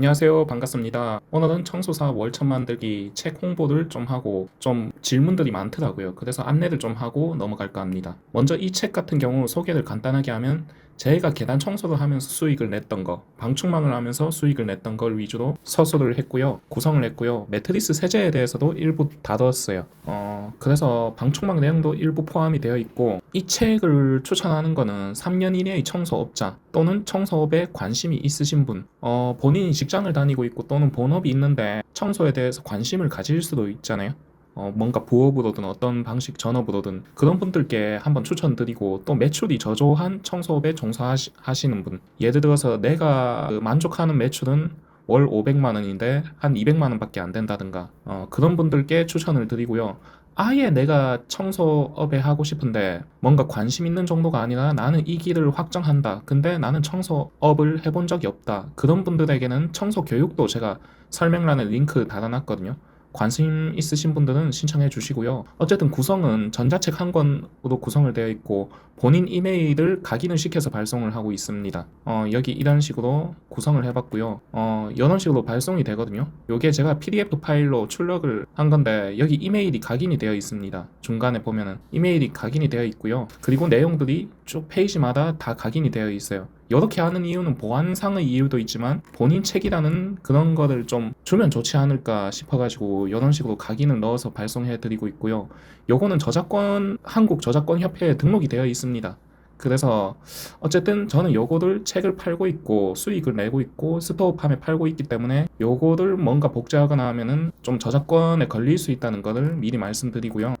안녕하세요. 반갑습니다. 오늘은 청소사 월천 만들기 책 홍보를 좀 하고 좀 질문들이 많더라고요. 그래서 안내를 좀 하고 넘어갈까 합니다. 먼저 이 책 같은 경우 소개를 간단하게 하면 제가 계단 청소를 하면서 수익을 냈던 거, 방충망을 하면서 수익을 냈던 걸 위주로 서술을 했고요. 구성을 했고요. 매트리스 세제에 대해서도 일부 다뤘어요. 어, 그래서 방충망 내용도 일부 포함이 되어 있고 이 책을 추천하는 거는 3년 이내의 청소업자 또는 청소업에 관심이 있으신 분, 어, 본인이 직장을 다니고 있고 또는 본업이 있는데 청소에 대해서 관심을 가질 수도 있잖아요. 어, 뭔가 부업으로든 어떤 방식 전업으로든 그런 분들께 한번 추천드리고 또 매출이 저조한 청소업에 종사하시는 분 예를 들어서 내가 그 만족하는 매출은 월 500만 원인데 한 200만 원밖에 안 된다든가 어, 그런 분들께 추천을 드리고요. 아예 내가 청소업에 하고 싶은데 뭔가 관심 있는 정도가 아니라 나는 이 길을 확정한다. 근데 나는 청소업을 해본 적이 없다. 그런 분들에게는 청소 교육도 제가 설명란에 링크 달아놨거든요. 관심 있으신 분들은 신청해 주시고요. 어쨌든 구성은 전자책 한 권으로 구성을 되어 있고 본인 이메일을 각인을 시켜서 발송을 하고 있습니다. 어, 여기 이런 식으로 구성을 해봤고요. 어, 이런 식으로 발송이 되거든요. 요게 제가 PDF 파일로 출력을 한 건데 여기 이메일이 각인이 되어 있습니다. 중간에 보면은 이메일이 각인이 되어 있고요. 그리고 내용들이 쭉 페이지마다 다 각인이 되어 있어요. 이렇게 하는 이유는 보안상의 이유도 있지만 본인 책이라는 그런 거를 좀 주면 좋지 않을까 싶어가지고 이런 식으로 각인을 넣어서 발송해 드리고 있고요. 요거는 저작권 한국 저작권 협회에 등록이 되어 있습니다. 그래서 어쨌든 저는 요거를 책을 팔고 있고 수익을 내고 있고 스토어팜에 팔고 있기 때문에 요거를 뭔가 복제하거나 하면은 좀 저작권에 걸릴 수 있다는 것을 미리 말씀드리고요.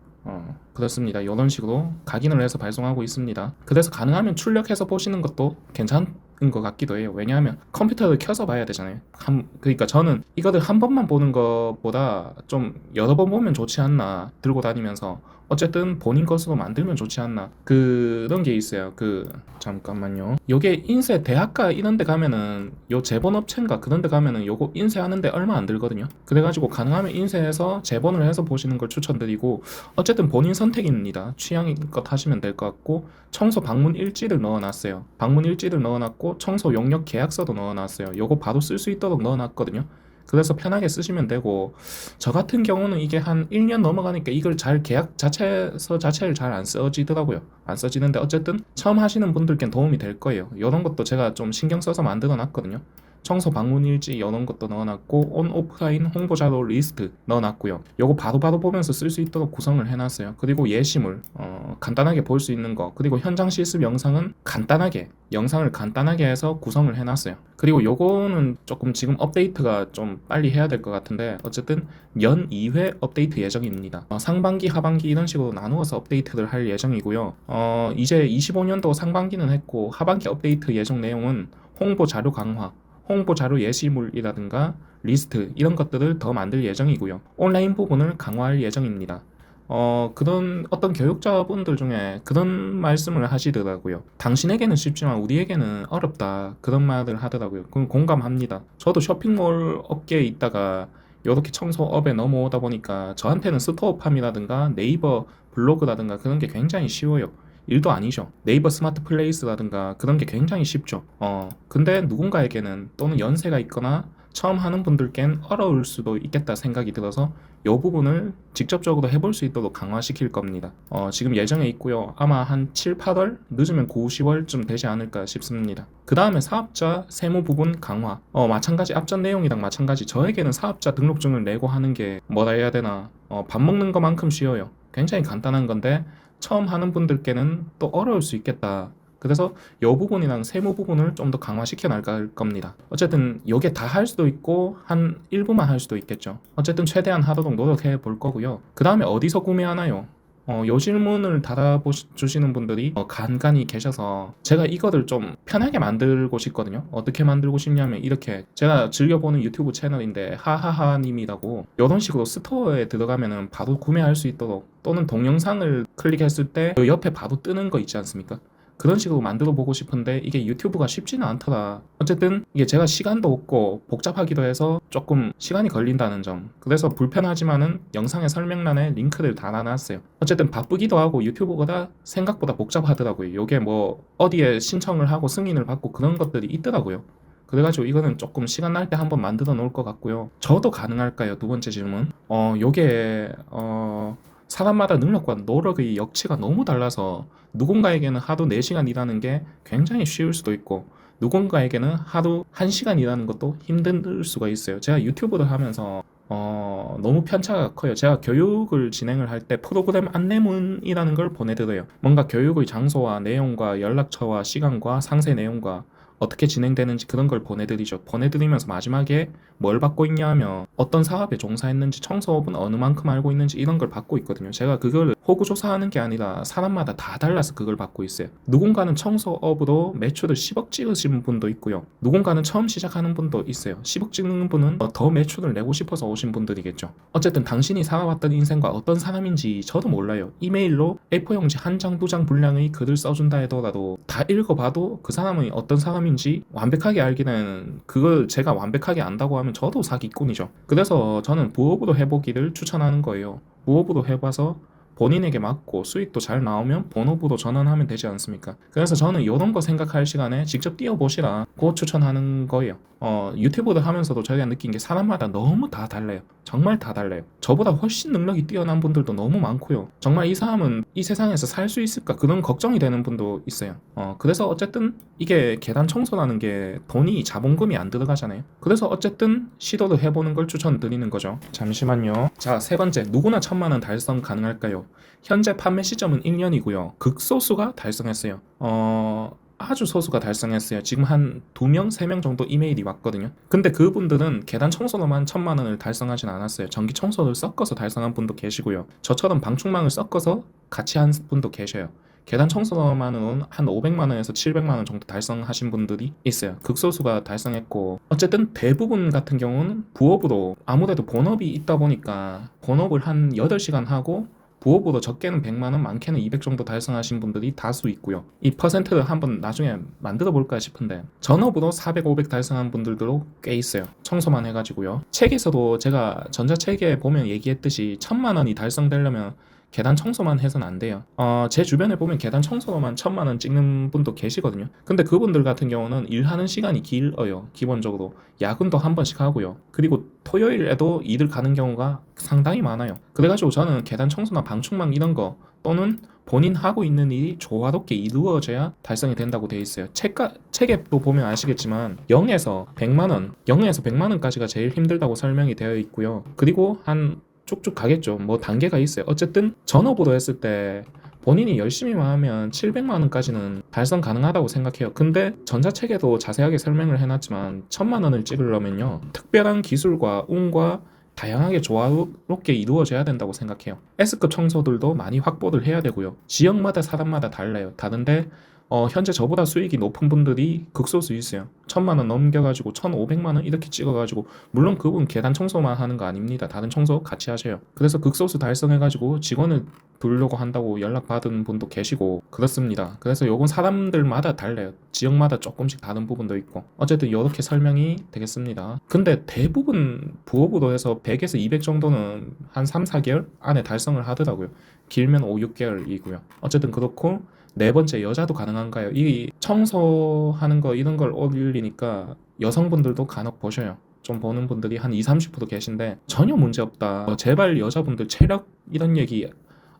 어, 그렇습니다. 이런 식으로 각인을 해서 발송하고 있습니다. 그래서 가능하면 출력해서 보시는 것도 괜찮은 것 같기도 해요. 왜냐하면 컴퓨터를 켜서 봐야 되잖아요. 한, 그러니까 저는 이거를 한 번만 보는 것보다 좀 여러 번 보면 좋지 않나 들고 다니면서 어쨌든 본인 것으로 만들면 좋지 않나 그런 게 있어요. 그 잠깐만요. 요게 인쇄 대학가 이런 데 가면은 요 재본업체인가 그런 데 가면은 요거 인쇄하는데 얼마 안 들거든요. 그래가지고 가능하면 인쇄해서 재본을 해서 보시는 걸 추천드리고 어쨌든 본인 선택입니다. 취향껏 하시면 될 것 같고 청소 방문 일지를 넣어놨어요. 방문 일지를 넣어놨고 청소 용역 계약서도 넣어놨어요. 요거 바로 쓸 수 있도록 넣어놨거든요. 그래서 편하게 쓰시면 되고 저 같은 경우는 이게 한 1년 넘어가니까 이걸 잘 계약 자체서 자체를 잘 안 써지더라고요. 안 써지는데 어쨌든 처음 하시는 분들께 도움이 될 거예요. 이런 것도 제가 좀 신경 써서 만들어 놨거든요. 청소 방문 일지 이런 것도 넣어놨고 온 오프라인 홍보 자료 리스트 넣어놨고요. 요거 바로바로 보면서 쓸 수 있도록 구성을 해놨어요. 그리고 예시물 어, 간단하게 볼 수 있는 거 그리고 현장 실습 영상은 간단하게 영상을 간단하게 해서 구성을 해놨어요. 그리고 요거는 조금 지금 업데이트가 좀 빨리 해야 될 것 같은데 어쨌든 연 2회 업데이트 예정입니다. 어, 상반기 하반기 이런 식으로 나누어서 업데이트를 할 예정이고요. 어, 이제 25년도 상반기는 했고 하반기 업데이트 예정 내용은 홍보 자료 강화 홍보 자료 예시물이라든가 리스트 이런 것들을 더 만들 예정이고요. 온라인 부분을 강화할 예정입니다. 어, 그런 어떤 교육자분들 중에 그런 말씀을 하시더라고요. 당신에게는 쉽지만 우리에게는 어렵다. 그런 말을 하더라고요. 그건 공감합니다. 저도 쇼핑몰 업계에 있다가 이렇게 청소업에 넘어오다 보니까 저한테는 스토어팜이라든가 네이버 블로그라든가 그런 게 굉장히 쉬워요. 일도 아니죠. 네이버 스마트 플레이스라든가 그런 게 굉장히 쉽죠. 어, 근데 누군가에게는 또는 연세가 있거나 처음 하는 분들께는 어려울 수도 있겠다 생각이 들어서 이 부분을 직접적으로 해볼 수 있도록 강화시킬 겁니다. 어, 지금 예정에 있고요. 아마 한 7, 8월, 늦으면 9, 10월쯤 되지 않을까 싶습니다. 그 다음에 사업자 세무 부분 강화. 어, 마찬가지 앞전 내용이랑 마찬가지 저에게는 사업자 등록증을 내고 하는 게 뭐라 해야 되나 어, 밥 먹는 것만큼 쉬워요. 굉장히 간단한 건데 처음 하는 분들께는 또 어려울 수 있겠다. 그래서 이 부분이랑 세무 부분을 좀 더 강화시켜 나갈 겁니다. 어쨌든 이게 다 할 수도 있고 한 일부만 할 수도 있겠죠. 어쨌든 최대한 하도록 노력해 볼 거고요. 그 다음에 어디서 구매하나요? 어, 요 질문을 달아주시는 분들이 어, 간간히 계셔서 제가 이거를 좀 편하게 만들고 싶거든요. 어떻게 만들고 싶냐면 이렇게 제가 즐겨보는 유튜브 채널인데 하하하님이라고 이런 식으로 스토어에 들어가면은 바로 구매할 수 있도록 또는 동영상을 클릭했을 때 그 옆에 바로 뜨는 거 있지 않습니까? 그런 식으로 만들어 보고 싶은데 이게 유튜브가 쉽지는 않더라. 어쨌든 이게 제가 시간도 없고 복잡하기도 해서 조금 시간이 걸린다는 점. 그래서 불편하지만은 영상의 설명란에 링크를 달아놨어요. 어쨌든 바쁘기도 하고 유튜브보다 생각보다 복잡하더라고요. 요게 뭐 어디에 신청을 하고 승인을 받고 그런 것들이 있더라고요. 그래가지고 이거는 조금 시간 날 때 한번 만들어 놓을 것 같고요. 저도 가능할까요? 두 번째 질문. 어, 요게 어, 사람마다 능력과 노력의 역치가 너무 달라서 누군가에게는 하루 4시간 일하는 게 굉장히 쉬울 수도 있고 누군가에게는 하루 1시간 일하는 것도 힘들 수가 있어요. 제가 유튜브를 하면서 어, 너무 편차가 커요. 제가 교육을 진행을 할 때 프로그램 안내문이라는 걸 보내드려요. 뭔가 교육의 장소와 내용과 연락처와 시간과 상세 내용과 어떻게 진행되는지 그런 걸 보내드리죠. 보내드리면서 마지막에 뭘 받고 있냐 하면 어떤 사업에 종사했는지 청소업은 어느 만큼 알고 있는지 이런 걸 받고 있거든요. 제가 그걸 호구 조사하는 게 아니라 사람마다 다 달라서 그걸 받고 있어요. 누군가는 청소업으로 매출을 10억 찍으시는 분도 있고요. 누군가는 처음 시작하는 분도 있어요. 10억 찍는 분은 더 매출을 내고 싶어서 오신 분들이겠죠. 어쨌든 당신이 살아왔던 인생과 어떤 사람인지 저도 몰라요. 이메일로 A4용지 한 장, 두 장 분량의 글을 써준다 하더라도 다 읽어봐도 그 사람이 어떤 사람인지 완벽하게 알기는 그걸 제가 완벽하게 안다고 하면 저도 사기꾼이죠. 그래서 저는 부업으로 해보기를 추천하는 거예요. 부업으로 해봐서 본인에게 맞고 수익도 잘 나오면 본업으로 전환하면 되지 않습니까? 그래서 저는 이런 거 생각할 시간에 직접 뛰어보시라 고 추천하는 거예요. 어, 유튜브를 하면서도 저희가 느낀 게 사람마다 너무 다 달라요. 정말 다 달라요. 저보다 훨씬 능력이 뛰어난 분들도 너무 많고요. 정말 이 사람은 이 세상에서 살 수 있을까 그런 걱정이 되는 분도 있어요. 어, 그래서 어쨌든 이게 계단 청소라는 게 돈이 자본금이 안 들어가잖아요. 그래서 어쨌든 시도를 해보는 걸 추천드리는 거죠. 잠시만요. 자, 세 번째. 누구나 천만 원 달성 가능할까요? 현재 판매 시점은 1년이고요. 극소수가 달성했어요. 어, 아주 소수가 달성했어요. 지금 한두 명, 세명 정도 이메일이 왔거든요. 근데 그분들은 계단 청소로만 천만 원을 달성하진 않았어요. 전기 청소를 섞어서 달성한 분도 계시고요. 저처럼 방충망을 섞어서 같이 한 분도 계셔요. 계단 청소만은 한 500만 원에서 700만 원 정도 달성하신 분들이 있어요. 극소수가 달성했고 어쨌든 대부분 같은 경우는 부업으로 아무래도 본업이 있다 보니까 본업을 한 8시간 하고 부업으로 적게는 100만 원, 많게는 200 정도 달성하신 분들이 다수 있고요. 이 퍼센트를 한번 나중에 만들어 볼까 싶은데 전업으로 400, 500 달성한 분들도 꽤 있어요. 청소만 해가지고요. 책에서도 제가 전자책에 보면 얘기했듯이 천만 원이 달성되려면 계단 청소만 해서는 안 돼요. 어, 제 주변에 보면 계단 청소로만 천만 원 찍는 분도 계시거든요. 근데 그분들 같은 경우는 일하는 시간이 길어요. 기본적으로 야근도 한 번씩 하고요. 그리고 토요일에도 일을 가는 경우가 상당히 많아요. 그래가지고 저는 계단 청소나 방충망 이런 거 또는 본인 하고 있는 일이 조화롭게 이루어져야 달성이 된다고 돼 있어요. 책가, 책에 또 보면 아시겠지만 0에서 100만 원, 0에서 100만 원까지가 제일 힘들다고 설명이 되어 있고요. 그리고 한 쭉쭉 가겠죠. 뭐 단계가 있어요. 어쨌든 전업으로 했을 때 본인이 열심히만 하면 700만 원까지는 달성 가능하다고 생각해요. 근데 전자책에도 자세하게 설명을 해놨지만 1000만 원을 찍으려면요. 특별한 기술과 운과 다양하게 조화롭게 이루어져야 된다고 생각해요. S급 청소들도 많이 확보를 해야 되고요. 지역마다 사람마다 달라요. 다른데 어, 현재 저보다 수익이 높은 분들이 극소수 있어요. 천만 원 넘겨가지고 천오백만 원 이렇게 찍어가지고 물론 그분 계단 청소만 하는 거 아닙니다. 다른 청소 같이 하셔요. 그래서 극소수 달성해가지고 직원을 부르려고 한다고 연락 받은 분도 계시고 그렇습니다. 그래서 요건 사람들마다 달라요. 지역마다 조금씩 다른 부분도 있고 어쨌든 이렇게 설명이 되겠습니다. 근데 대부분 부업으로 해서 100에서 200 정도는 한 3, 4개월 안에 달성을 하더라고요. 길면 5, 6개월이고요. 어쨌든 그렇고 네 번째 여자도 가능한가요? 이 청소하는 거 이런 걸 올리니까 여성분들도 간혹 보셔요. 좀 보는 분들이 한 2, 30% 계신데 전혀 문제 없다. 어, 제발 여자분들 체력 이런 얘기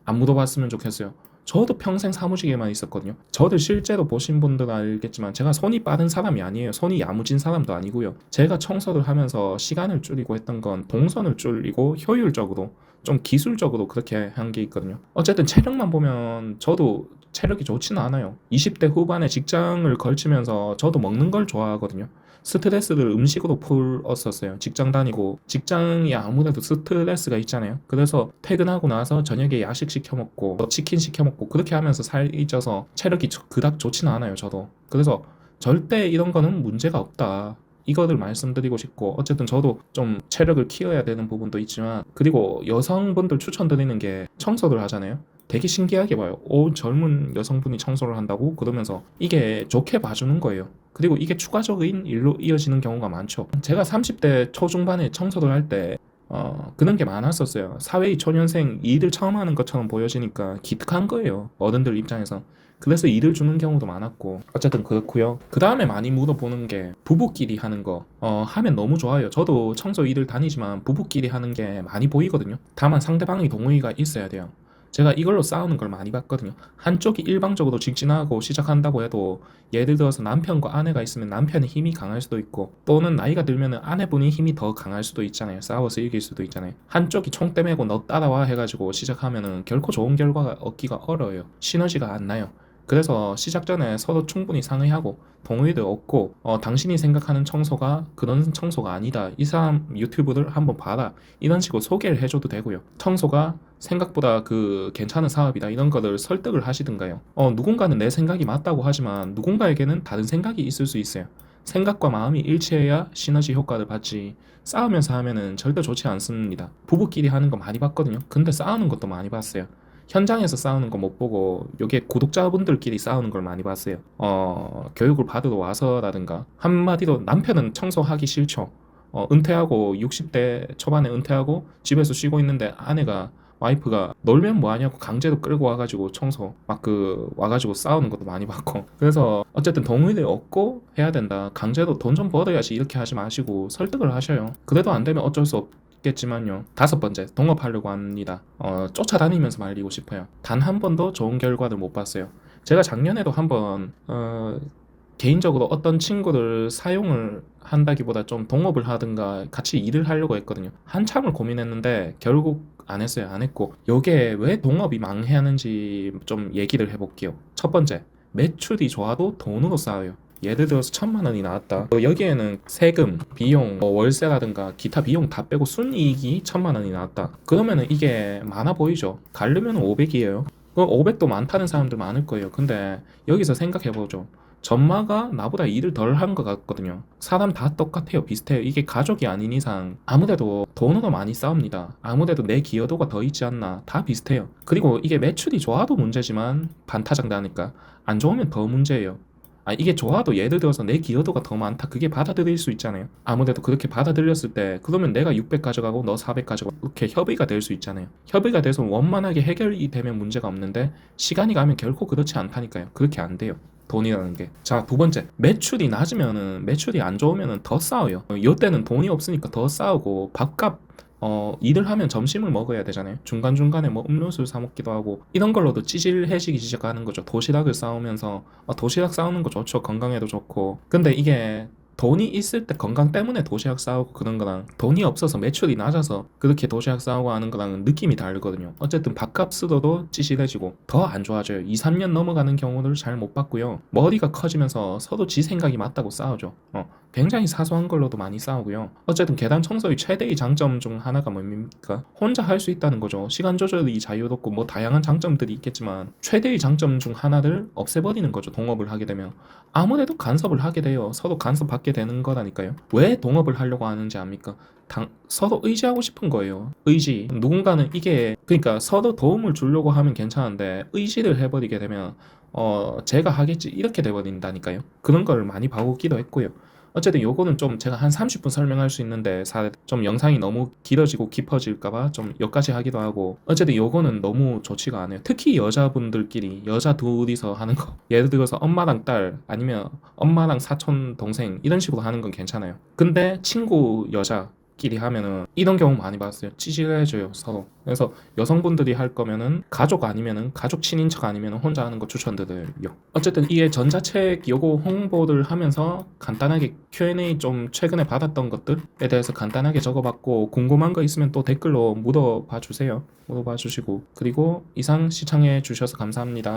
안 묻어봤으면 좋겠어요. 저도 평생 사무직에만 있었거든요. 저를 실제로 보신 분들은 알겠지만 제가 손이 빠른 사람이 아니에요. 손이 야무진 사람도 아니고요. 제가 청소를 하면서 시간을 줄이고 했던 건 동선을 줄이고 효율적으로 좀 기술적으로 그렇게 한 게 있거든요. 어쨌든 체력만 보면 저도 체력이 좋지는 않아요. 20대 후반에 직장을 걸치면서 저도 먹는 걸 좋아하거든요. 스트레스를 음식으로 풀었었어요. 직장 다니고 직장이 아무래도 스트레스가 있잖아요. 그래서 퇴근하고 나서 저녁에 야식 시켜 먹고 치킨 시켜 먹고 그렇게 하면서 살이 쪄서 체력이 그닥 좋지는 않아요. 저도. 그래서 절대 이런 거는 문제가 없다. 이거를 말씀드리고 싶고 어쨌든 저도 좀 체력을 키워야 되는 부분도 있지만 그리고 여성분들 추천드리는 게 청소를 하잖아요. 되게 신기하게 봐요. 오, 젊은 여성분이 청소를 한다고? 그러면서 이게 좋게 봐주는 거예요. 그리고 이게 추가적인 일로 이어지는 경우가 많죠. 제가 30대 초중반에 청소를 할 때, 어, 그런 게 많았었어요. 사회의 초년생 일을 처음 하는 것처럼 보여지니까 기특한 거예요. 어른들 입장에서. 그래서 일을 주는 경우도 많았고 어쨌든 그렇고요. 그 다음에 많이 물어보는 게 부부끼리 하는 거 어, 하면 너무 좋아요. 저도 청소 일을 다니지만 부부끼리 하는 게 많이 보이거든요. 다만 상대방이 동의가 있어야 돼요. 제가 이걸로 싸우는 걸 많이 봤거든요. 한쪽이 일방적으로 직진하고 시작한다고 해도 예를 들어서 남편과 아내가 있으면 남편의 힘이 강할 수도 있고 또는 나이가 들면 아내분이 힘이 더 강할 수도 있잖아요. 싸워서 이길 수도 있잖아요. 한쪽이 총대 메고 너 따라와 해가지고 시작하면은 결코 좋은 결과가 얻기가 어려워요. 시너지가 안 나요. 그래서 시작 전에 서로 충분히 상의하고 동의를 얻고 어, 당신이 생각하는 청소가 그런 청소가 아니다. 이 사람 유튜브를 한번 봐라. 이런 식으로 소개를 해줘도 되고요. 청소가 생각보다 그 괜찮은 사업이다. 이런 거를 설득을 하시든가요. 어, 누군가는 내 생각이 맞다고 하지만 누군가에게는 다른 생각이 있을 수 있어요. 생각과 마음이 일치해야 시너지 효과를 받지. 싸우면서 하면은 절대 좋지 않습니다. 부부끼리 하는 거 많이 봤거든요. 근데 싸우는 것도 많이 봤어요. 현장에서 싸우는 거 못 보고 요게 구독자분들끼리 싸우는 걸 많이 봤어요. 어, 교육을 받으러 와서라든가 한마디로 남편은 청소하기 싫죠. 어, 은퇴하고 60대 초반에 은퇴하고 집에서 쉬고 있는데 아내가 와이프가 놀면 뭐하냐고 강제로 끌고 와가지고 청소 막 그 와가지고 싸우는 것도 많이 봤고 그래서 어쨌든 동의를 얻고 해야 된다 강제로 돈 좀 벌어야지 이렇게 하지 마시고 설득을 하셔요 그래도 안 되면 어쩔 수 없 겠지만요 다섯 번째 동업하려고 합니다 어, 쫓아다니면서 말리고 싶어요 단 한 번도 좋은 결과를 못 봤어요 제가 작년에도 한번 어, 개인적으로 어떤 친구를 사용을 한다기보다 좀 동업을 하든가 같이 일을 하려고 했거든요. 한참을 고민했는데 결국 안 했어요. 안 했고 요게 왜 동업이 망해하는지 좀 얘기를 해볼게요. 첫 번째, 매출이 좋아도 돈으로 쌓여요. 예를 들어서 천만 원이 나왔다. 어, 여기에는 세금, 비용, 뭐 월세라든가 기타 비용 다 빼고 순이익이 천만 원이 나왔다. 그러면은 이게 많아 보이죠? 가르면 500이에요. 그럼 500도 많다는 사람들 많을 거예요. 근데 여기서 생각해보죠. 전마가 나보다 일을 덜 한 것 같거든요. 사람 다 똑같아요. 비슷해요. 이게 가족이 아닌 이상 아무래도 돈으로 많이 싸웁니다. 아무래도 내 기여도가 더 있지 않나. 다 비슷해요. 그리고 이게 매출이 좋아도 문제지만 반타작 나니까 안 좋으면 더 문제예요. 아, 이게 좋아도 예를 들어서 내 기여도가 더 많다. 그게 받아들일 수 있잖아요. 아무래도 그렇게 받아들였을 때, 그러면 내가 600 가져가고 너 400 가져가고, 이렇게 협의가 될 수 있잖아요. 협의가 돼서 원만하게 해결이 되면 문제가 없는데, 시간이 가면 결코 그렇지 않다니까요. 그렇게 안 돼요. 돈이라는 게. 자, 두 번째. 매출이 낮으면은, 매출이 안 좋으면은 더 싸워요. 어, 요때는 돈이 없으니까 더 싸우고, 밥값, 어, 일을 하면 점심을 먹어야 되잖아요. 중간중간에 뭐 음료수를 사 먹기도 하고, 이런 걸로도 찌질해지기 시작하는 거죠. 도시락을 싸우면서, 어, 도시락 싸우는 거 좋죠. 건강에도 좋고. 근데 이게, 돈이 있을 때 건강 때문에 도시락 싸우고 그런 거랑 돈이 없어서 매출이 낮아서 그렇게 도시락 싸우고 하는 거랑은 느낌이 다르거든요. 어쨌든 밥값으로도 찌질해지고 더 안 좋아져요. 2, 3년 넘어가는 경우를 잘 못 봤고요. 머리가 커지면서 서로 지 생각이 맞다고 싸우죠. 어, 굉장히 사소한 걸로도 많이 싸우고요. 어쨌든 계단 청소의 최대의 장점 중 하나가 뭡니까? 혼자 할 수 있다는 거죠. 시간 조절이 자유롭고 뭐 다양한 장점들이 있겠지만 최대의 장점 중 하나를 없애버리는 거죠. 동업을 하게 되면 아무래도 간섭을 하게 돼요. 서로 간섭받 게 되는 거라니까요. 왜 동업을 하려고 하는지 압니까? 당, 서로 의지하고 싶은 거예요. 의지. 누군가는 이게 그러니까 서로 도움을 주려고 하면 괜찮은데 의지를 해버리게 되면 어 제가 하겠지 이렇게 돼버린다니까요. 그런 걸 많이 봐오기도 했고요. 어쨌든 요거는 좀 제가 한 30분 설명할 수 있는데 사- 좀 영상이 너무 길어지고 깊어질까봐 좀 여기까지 하기도 하고 어쨌든 요거는 너무 좋지가 않아요. 특히 여자분들끼리 여자 둘이서 하는 거 예를 들어서 엄마랑 딸 아니면 엄마랑 사촌 동생 이런 식으로 하는 건 괜찮아요. 근데 친구 여자 끼리 하면은 이런 경우 많이 봤어요. 찌질해져요 서로. 그래서 여성분들이 할 거면은 가족 아니면은 가족 친인척 아니면은 혼자 하는 거 추천드려요. 어쨌든 이게 전자책 요거 홍보를 하면서 간단하게 Q&A 좀 최근에 받았던 것들에 대해서 간단하게 적어봤고 궁금한 거 있으면 또 댓글로 물어봐 주세요. 물어봐 주시고 그리고 이상 시청해 주셔서 감사합니다.